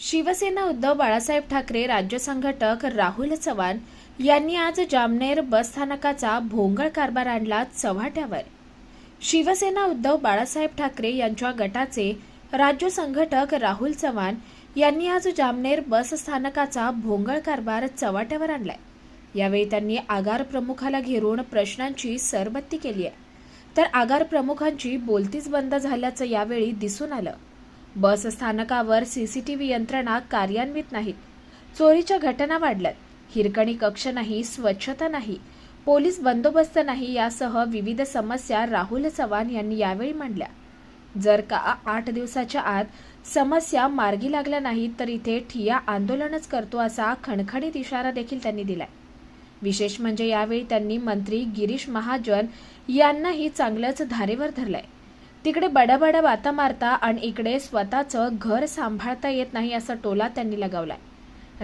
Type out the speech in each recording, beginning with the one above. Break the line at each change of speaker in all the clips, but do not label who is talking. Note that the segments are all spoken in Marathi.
शिवसेना उद्धव बाळासाहेब ठाकरे राज्य संघटक राहुल चव्हाण यांनी आज जामनेर बसस्थानकाचा भोंगळ कारभार आणला चव्हाट्यावर. शिवसेना उद्धव बाळासाहेब ठाकरे यांच्या गटाचे राज्य संघटक राहुल चव्हाण यांनी आज जामनेर बस स्थानकाचा भोंगळ कारभार चव्हाट्यावर आणलाय. यावेळी त्यांनी आगार प्रमुखाला घेरून प्रश्नांची सरबत्ती केली आहे तर आगार प्रमुखांची बोलतीच बंद झाल्याचं यावेळी दिसून आलं. बस स्थानकावर सीसीटीव्ही यंत्रणा कार्यान्वित नाहीत. चोरीच्या घटना वाढल्यात. हिरकणी कक्ष नाही स्वच्छता नाही पोलीस बंदोबस्त नाही यासह विविध समस्या राहुल चव्हाण यांनी यावेळी मांडल्या. जर का आठ दिवसाच्या आत समस्या मार्गी लागल्या नाहीत तर इथे ठिया आंदोलनच करतो असा खणखणीत इशारा देखील त्यांनी दिलाय. विशेष म्हणजे यावेळी त्यांनी मंत्री गिरीश महाजन यांनाही चांगलंच धारेवर धरलंय. तिकडे बडाबडा बाता मारता आणि इकडे स्वतःचं घर सांभाळता येत नाही असा टोला त्यांनी लगावलाय.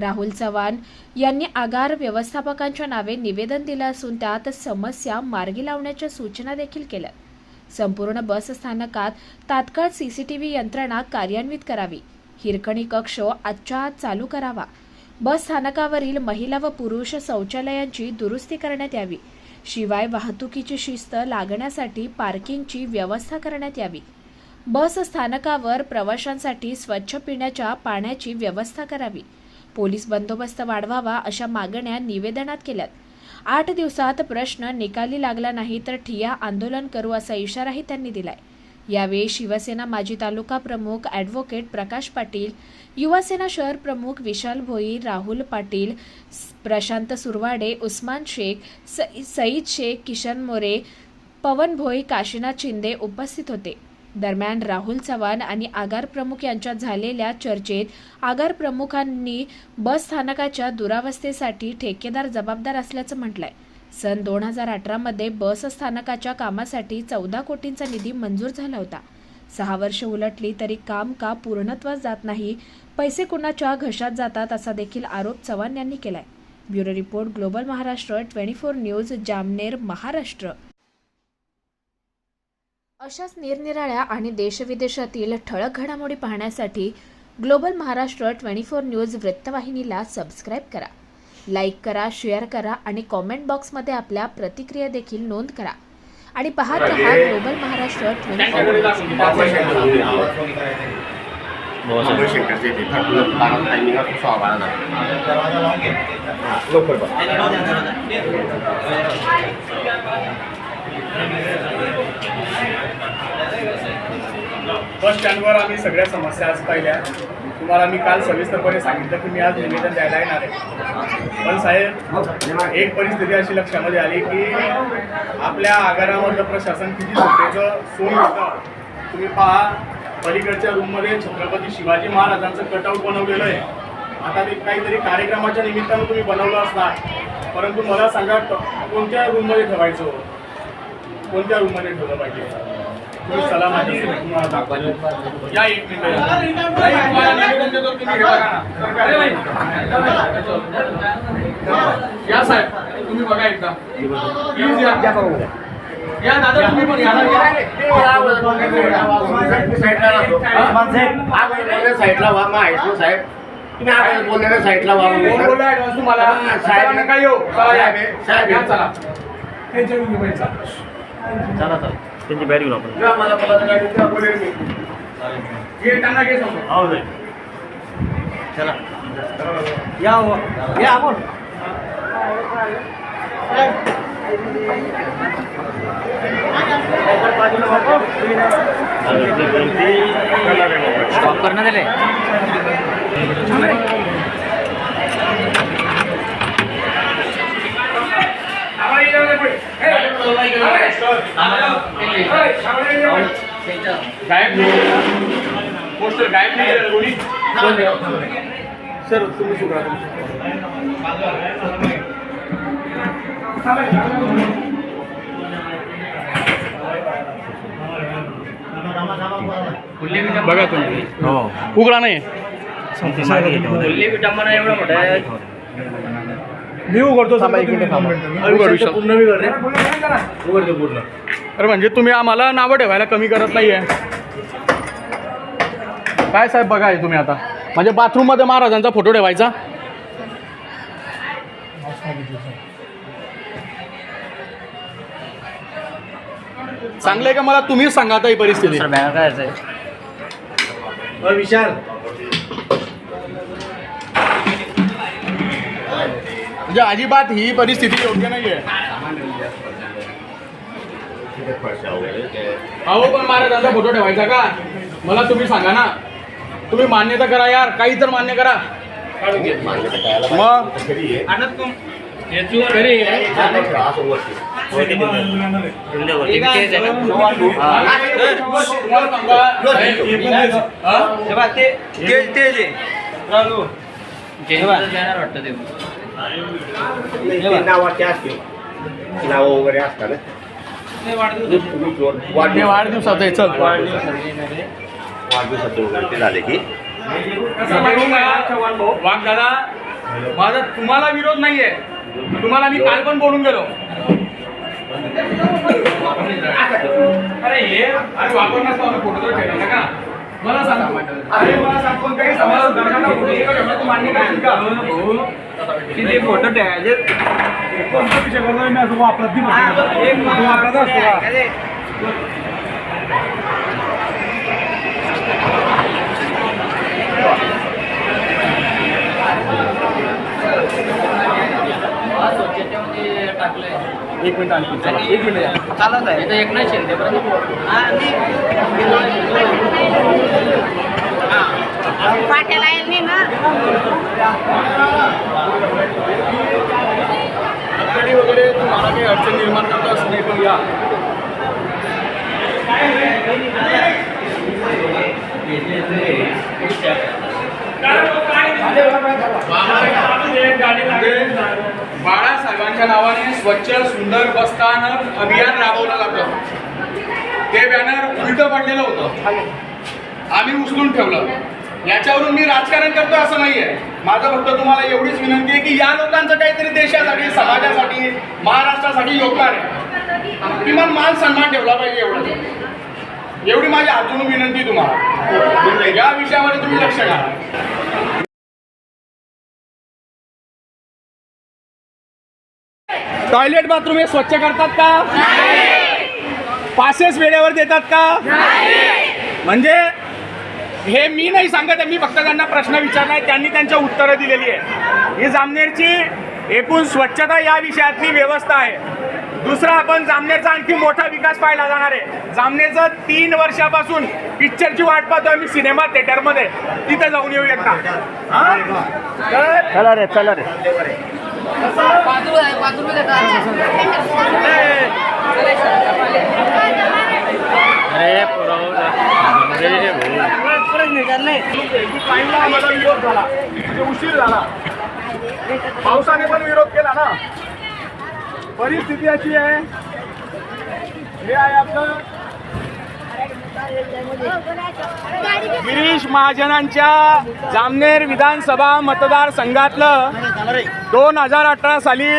राहुल चव्हाण यांनी आगार व्यवस्थापकांच्या नावे निवेदन दिलं असून त्यात समस्या मार्गी लावण्याच्या सूचना देखील केल्या. संपूर्ण बस स्थानकात तात्काळ सीसीटीव्ही यंत्रणा कार्यान्वित करावी. हिरकणी कक्ष आजच्या आज चालू करावा. बस स्थानकावरील महिला व पुरुष शौचालयांची दुरुस्ती करण्यात यावी. शिवाय वाहतुकीची शिस्त लागण्यासाठी पार्किंगची व्यवस्था करण्यात यावी. बस स्थानकावर प्रवाशांसाठी स्वच्छ पिण्याच्या पाण्याची व्यवस्था करावी. पोलीस बंदोबस्त वाढवावा अशा मागण्या निवेदनात केल्यात. आठ दिवसात प्रश्न निकाली लागला नाही तर ठिया आंदोलन करू असा इशाराही त्यांनी दिलाय. यावेळी शिवसेना माजी तालुका प्रमुख ॲडव्होकेट प्रकाश पाटील युवासेना शहर प्रमुख विशाल भोई राहुल पाटील प्रशांत सुरवाडे उस्मान शेख स- सईद शेख किशन मोरे पवन भोई काशीनाथ शिंदे उपस्थित होते. दरम्यान राहुल चव्हाण आणि आगार प्रमुख यांच्यात झालेल्या चर्चेत आगार प्रमुखांनी बस स्थानकाच्या दुरावस्थेसाठी ठेकेदार जबाबदार असल्याचं म्हटलंय. सन दोन हजार अठरामध्ये बस स्थानकाच्या कामासाठी चौदा कोटींचा निधी मंजूर झाला होता. सहा वर्ष उलटली तरी काम का पूर्णत्वास जात नाही पैसे कुणाच्या घशात जातात असा देखील आरोप चव्हाण यांनी केलाय. Bureau report global Maharashtra twenty four news Jamner Maharashtra. अशाच निरनिराळ्या आणि देशविदेशातील ठळक घडामोडी पाहण्यासाठी global Maharashtra twenty four news वृत्तवाहिनीला सबस्क्राईब करा. लाईक करा शेअर करा आणि कॉमेंट बॉक्समध्ये आपल्या प्रतिक्रिया देखील नोंद करा. आणि पाहत रहा ग्लोबल महाराष्ट्र
बस स्टँडवर आम्ही सगळ्या समस्या आज पाहिल्या. तुम्हाला मी काल सविस्तरपणे सांगितलं की मी आज निवेदन द्यायला येणार आहे. पण साहेब एक परिस्थिती अशी लक्षामध्ये आली की आपल्या आगारामधलं प्रशासन किती झोपेचं सोन होतं. तुम्ही पहा पलीकडच्या रूममध्ये छत्रपती शिवाजी महाराजांचं कटआउट बनवलेलं आहे. आता ते काहीतरी कार्यक्रमाच्या निमित्तानं तुम्ही बनवलं असणार. परंतु मला सांगा कोणत्या रूममध्ये ठेवायचं? कोणत्या रूममध्ये ठेवलं पाहिजे? या एक मिनिट या. नाही, तुम्हाला निवेदन देतो, तुम्ही हे बघा ना. सरकारी या साहेब तुम्ही बघा एकदा प्लीज या या दादा तुम्ही पण या ना.
साईडला व्हा मग ऐकलो साहेब तुम्ही साईडला व्हा
कोण
म्हणून
बोलला ऍडव्हान्स तुम्हाला
साहेब.
नका येऊ.
साहेब.
त्यांच्या चला.
चला चला त्यांची बॅट घेऊन आपण.
समोर.
हो चला. या हो. या आपण स्टॉप करण्यात
गायब नाही. पोस्टर गायब नाही. कोणी सर तुम्ही सुद्धा बघा तुम्ही
हो
उघडा नाही.
आहे
मी उघडतो पूर्ण अरे म्हणजे तुम्ही आम्हाला नावं ठेवायला कमी करत नाहीये. काय साहेब बघा हे तुम्ही आता. म्हणजे बाथरूममध्ये महाराजांचा फोटो ठेवायचा. चांगलंय का? मला तुम्हीच सांगा आता ही परिस्थिती.
अ, विशाल.
म्हणजे अजिबात ही परिस्थिती योग्य नाहीये. अहो पण महाराजांचा फोटो ठेवायचा का? मला तुम्ही सांगा ना. तुम्ही मान्य तर करा यार. काही तर मान्य करा. मग? तुम्हाला सांगा, हा?
नावाचे असतील. नाव वगैरे असतात
हे वाढदिवसाचं आहे चल.
वाढदिवसाचे वगैरे ते झाले की.
वाघ दादा माझा तुम्हाला विरोध नाहीये. तुम्हाला मी काल पण बोलून गेलो. अरे हे अरे वापर नसतो फोटो तर ठेवला ना का? मला सांग. अरे मला सांग पण काही समाज दरम्यान फोटो ठेवला तू मान्य करशील का
फोटो ठेवायचे
कोणता विषय करतोय? मी असं वापरत नाही वापरत असतो का? एक मिनिट आणखी चला एक मिनिट
चालत आहे.
एकनाथ शिंदे
पाट्याला येईल नाही ना
अडचणी वगैरे तुम्हाला काही अडचण निर्माण करत असं नाही पण या. बाळासाहेबांच्या नावाने स्वच्छ सुंदर बसस्थानक अभियान राबवलं जातं ते बॅनर उलटं पडलेलं होतं. आम्ही उचलून ठेवलं. याच्यावरून मी राजकारण करतो असं नाहीये. माझं फक्त तुम्हाला एवढीच विनंती आहे की या लोकांचं काहीतरी देशासाठी समाजासाठी महाराष्ट्रासाठी योगदान आहे. किमान मान सन्मान ठेवला पाहिजे एवढं. एवढी माझी अजून विनंती तुम्हाला. या विषयामध्ये तुम्ही लक्ष घाला. टॉयलेट बाथरूम हे स्वच्छ करतात का? पासेस वेळेवर देतात का? म्हणजे हे मी नाही सांगत आहे मी फक्त त्यांना प्रश्न विचारलाय त्यांनी त्यांच्या उत्तरं दिलेली आहे ही जामनेरची एकूण स्वच्छता या विषयातली व्यवस्था आहे. दुसरा आपण जामनेरचा आणखी मोठा विकास पाहायला जाणार आहे. जामनेरचं तीन वर्षापासून पिक्चरची वाट पाहतोय मी सिनेमा थिएटरमध्ये तिथे जाऊन येऊ एकदा
चला रे चला रे. अरे
टाईमला आम्हाला विरोध झाला म्हणजे उशीर झाला पावसाने पण विरोध केला ना. परिस्थिती अशी आहे. हे आहे आपलं गिरीश महाजनांच्या जामनेर विधानसभा मतदारसंघातलं दोन हजार अठरा साली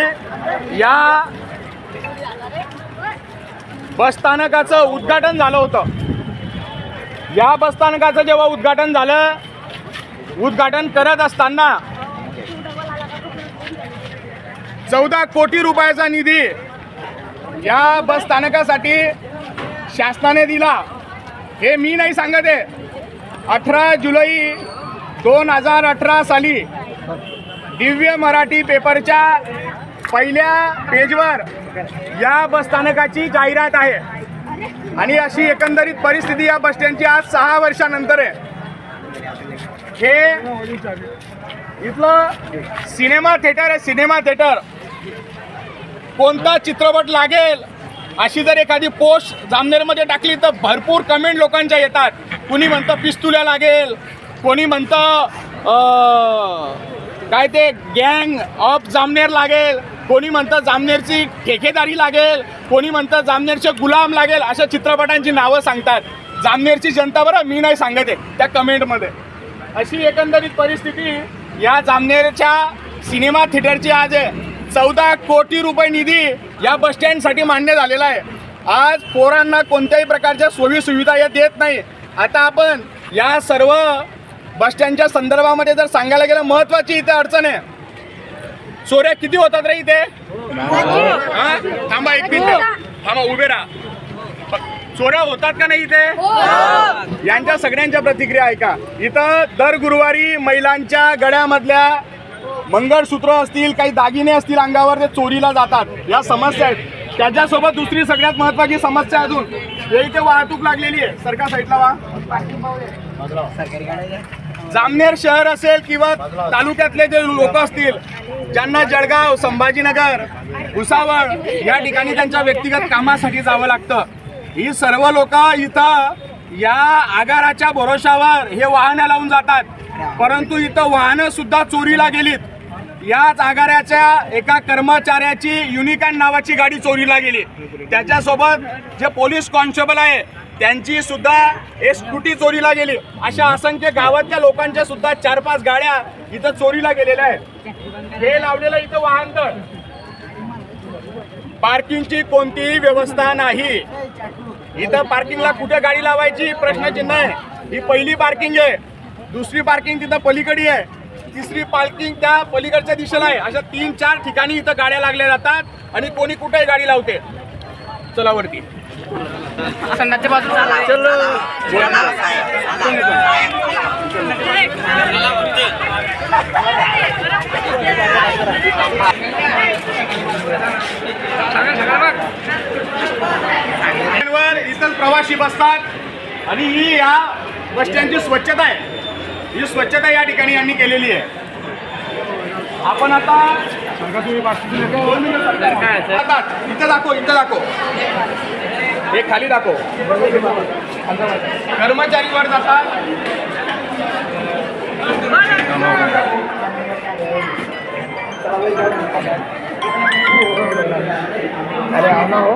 या बसस्थानकाचं उद्घाटन झालं होतं. या बसस्थानकाचं जेव्हा उद्घाटन झालं उद्घाटन करत असताना चौदा कोटी रुपयाचा निधी या बसस्थानकासाठी शासनाने दिला. हे मी नाही सांगत आहे. अठरा जुलै दोन हजार अठरा साली दिव्य मराठी पेपरच्या पहिल्या पेजवर या बसस्थानकाची जाहिरात आहे. आणि अशी एकंदरीत परिस्थिती या बस स्टँडची आज सहा वर्षानंतर आहे. हे इथलं सिनेमा थिएटर आहे सिनेमा थिएटर. कोणता चित्रपट लागेल? अशी जर एखादी पोस्ट जामनेरमध्ये टाकली तर भरपूर कमेंट लोकांच्या येतात. कुणी म्हणतं पिस्तुल्या लागेल कोणी म्हणतं काय ते गँग ऑफ जामनेर लागेल कोणी म्हणतं जामनेरची ठेकेदारी लागेल कोणी म्हणतं जामनेरचे गुलाम लागेल अशा चित्रपटांची नावं सांगतात. जामनेरची जनता बरं मी नाही सांगत आहे त्या कमेंटमध्ये. अशी एकंदरीत परिस्थिती या जामनेरच्या सिनेमा थिएटरची आज आहे. चौदा कोटी रुपये निधी या बस स्टँडसाठी मान्य झालेला आहे. आज पोरांना कोणत्याही प्रकारच्या सोयी सुविधा या देत नाही. आता आपण या सर्व बस स्टँडच्या संदर्भामध्ये जर सांगायला गेलं महत्वाची इथे अडचण आहे. चोऱ्या किती होतात रे इथे? हा? थांबा एक मिनिट. थांबा उभे राहा. चोऱ्या होतात का नाही इथे? यांच्या सगळ्यांच्या प्रतिक्रिया ऐका. इथं दर गुरुवारी महिलांच्या गळ्यामधल्या मंगळसूत्र असतील काही दागिने असतील अंगावर ते चोरीला जातात या समस्या आहेत. त्याच्यासोबत दुसरी सगळ्यात महत्वाची समस्या अजून. हे इथे वाहतूक लागलेली आहे. सरकार साईडला वा जामनेर शहर असेल किंवा तालुक्यातले जे लोक असतील ज्यांना जळगाव संभाजीनगर भुसावळ या ठिकाणी त्यांच्या व्यक्तिगत कामासाठी जावं लागतं. ही सर्व लोक इथं या आगाराच्या भरोशावर हे वाहनं लावून जातात. परंतु इथं वाहनं सुद्धा चोरीला गेलीत. याच आगाराच्या एका कर्मचाऱ्याची युनिकॉन नावाची गाडी चोरीला गेली. त्याच्यासोबत जे पोलीस कॉन्स्टेबल आहे त्यांची सुद्धा एक स्कूटी चोरीला गेली. अशा असंख्य गावातल्या लोकांच्या सुद्धा चार पाच गाड्या इथं चोरीला गेलेल्या आहेत. हे लावलेलं इथं वाहनतळ पार्किंगची कोणतीही व्यवस्था नाही. इथं पार्किंगला कुठे गाडी लावायची? प्रश्नचिन्ह आहे. ही पहिली पार्किंग आहे. दुसरी पार्किंग तिथं पलीकडे आहे. तिसरी पार्किंग त्या पलीकडच्या दिशेला आहे. अशा तीन चार ठिकाणी इथं गाड्या लागल्या जातात आणि कोणी कुठेही गाडी लावते. चला वरती. वर इथं प्रवासी बसतात आणि ही या बस स्टँडची स्वच्छता आहे. ही स्वच्छता या ठिकाणी यांनी केलेली आहे. आपण आता आता इथं दाखव इथं दाखव. हे खाली दाखव. कर्मचारी वर जातात हे. हो.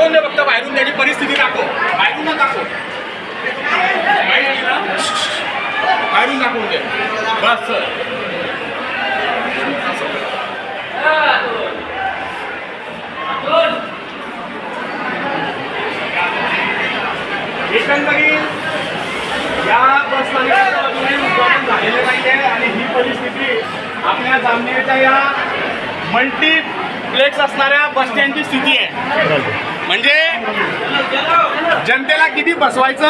दाखवून दे फक्त बाहेरून त्याची परिस्थिती दाखव. बाहेरून दाखव. बाहेरून दाखवून दे. बस सर. एकंदरीत या बस उद्घाटन झालेलं नाहीये आणि ही परिस्थिती आपल्या जामनेरच्या या मल्टीप्लेक्स असणाऱ्या बस स्टँडची स्थिती आहे. जनतेला किती बसवायचं?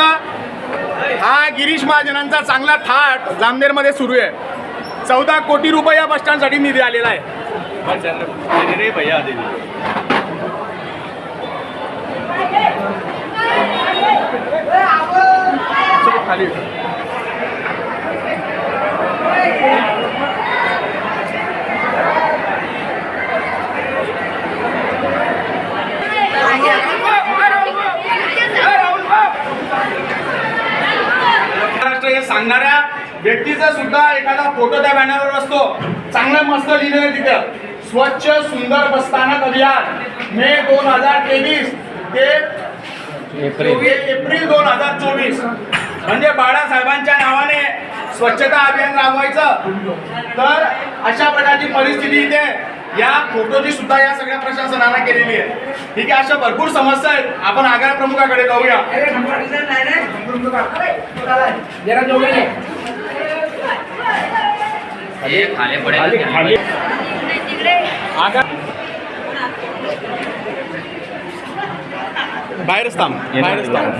हा गिरीश महाजनांचा चांगला थाट जामनेरमध्ये सुरू आहे. चौदा कोटी रुपये या बस स्टँडसाठी निधी आलेला आहे. खाली महाराष्ट्र हे सांगणाऱ्या व्यक्तीचा सुद्धा एखादा फोटो त्या बॅनरवर असतो. चांगलं मस्त लिहिलेलं आहे तिथं. स्वच्छ सुंदर बसस्थानक अभियान. मे दोन हजार तेवीस ते एप्रिल. एप्रिल दोन हजार चोवीस. म्हणजे बाळासाहेबांच्या नावाने स्वच्छता अभियान राबवायचं. तर अशा प्रकारची परिस्थिती इथे या फोटोची सुद्धा या सगळ्या प्रशासनानं केलेली आहे. ठीक आहे अशा भरपूर समस्या आहेत. आपण आगार प्रमुखाकडे जाऊया. बाहेरच थांब बाहेरच थांब.